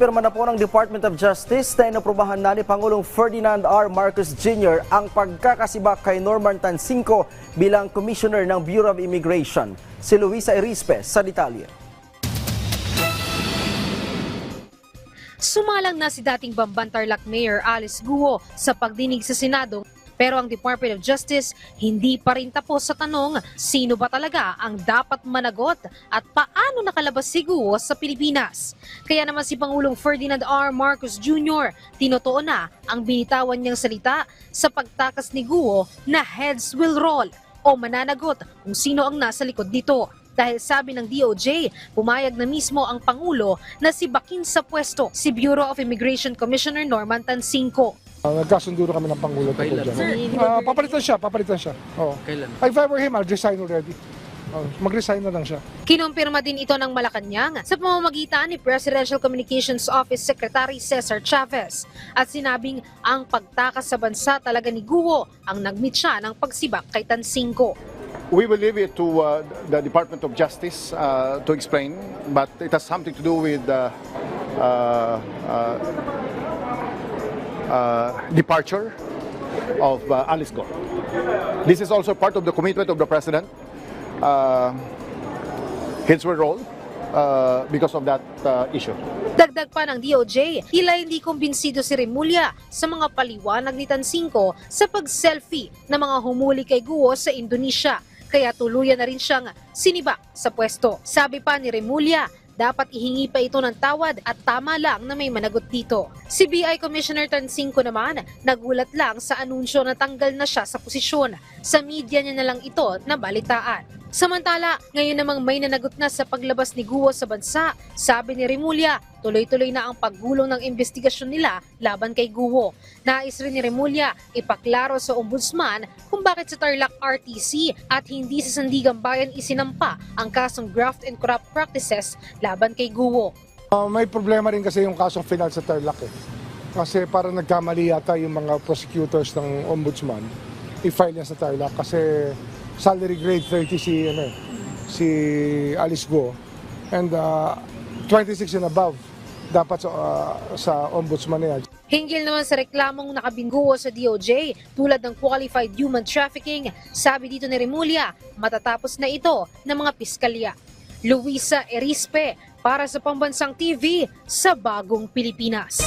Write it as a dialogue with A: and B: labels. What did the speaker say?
A: Kinumpirma na po ng Department of Justice na inaprubahan na ni Pangulong Ferdinand R. Marcos Jr. ang pagkakasibak kay Norman Tansinko bilang Commissioner ng Bureau of Immigration. Si Luisa Erispe sa detalye.
B: Sumalang na si dating Bambantarlac Mayor Alice Guo sa pagdinig sa Senado pero ang Department of Justice hindi pa rin tapos sa tanong sino ba talaga ang dapat managot at paano nakalabas si Guo sa Pilipinas. Kaya naman si Pangulong Ferdinand R. Marcos Jr. tinutuon na ang binitawan niyang salita sa pagtakas ni Guo na heads will roll o mananagot kung sino ang nasa likod nito. Dahil sabi ng DOJ, pumayag na mismo ang Pangulo na si Bakin sa pwesto si Bureau of Immigration Commissioner Norman Tansinko.
C: Uh, nagkasundo na kami ng Pangulo tungkol
D: Kailan?
C: dyan.
D: Sir,
C: Ah, papalitan siya, papalitan siya. Oo.
D: Kailan?
C: If I were him, I'll resign already. Oh, mag-resign na lang siya.
B: Kinumpirma din ito ng Malacanang sa pamamagitan ni Presidential Communications Office Secretary Cesar Chavez at sinabing ang pagtakas sa bansa talaga ni Guo ang nagmeet siya ng pagsibak kay Tansinko.
E: We will leave it to uh, the Department of Justice uh, to explain, but it has something to do with uh, uh, uh, uh, departure of uh, Alice Go. This is also part of the commitment of the President. Uh, will roll uh, because of that uh, issue.
B: Dagdag pa ng DOJ, tila hindi kumbinsido si Remulla sa mga paliwanag ni Tansinko sa pag-selfie ng mga humuli kay Guo sa Indonesia. Kaya tuluyan na rin siyang siniba sa pwesto. Sabi pa ni Remulla, dapat ihingi pa ito ng tawad at tama lang na may managot dito. Si BI Commissioner Tansinko naman, nagulat lang sa anunsyo na tanggal na siya sa posisyon. Sa media niya na lang ito nabalitaan. Samantala, ngayon namang may nanagot na sa paglabas ni Guo sa bansa, sabi ni Remulla, tuloy-tuloy na ang paggulong ng investigasyon nila laban kay Guo. Nais rin ni Remulla ipaklaro sa ombudsman kung bakit sa Tarlac RTC at hindi sa Sandigan Bayan isinampa ang kasong graft and corrupt practices laban kay Guo.
C: Uh, may problema rin kasi yung kasong final sa Tarlac eh. Kasi parang nagkamali yata yung mga prosecutors ng ombudsman i-file yan sa Tarlac kasi salary grade 30 si ano si Alice Go and uh, 26 and above dapat sa uh, sa ombudsman na yan.
B: Hinggil naman sa reklamong nakabingguo sa DOJ tulad ng qualified human trafficking, sabi dito ni Remulla, matatapos na ito ng mga piskalya. Luisa Erispe para sa Pambansang TV sa Bagong Pilipinas.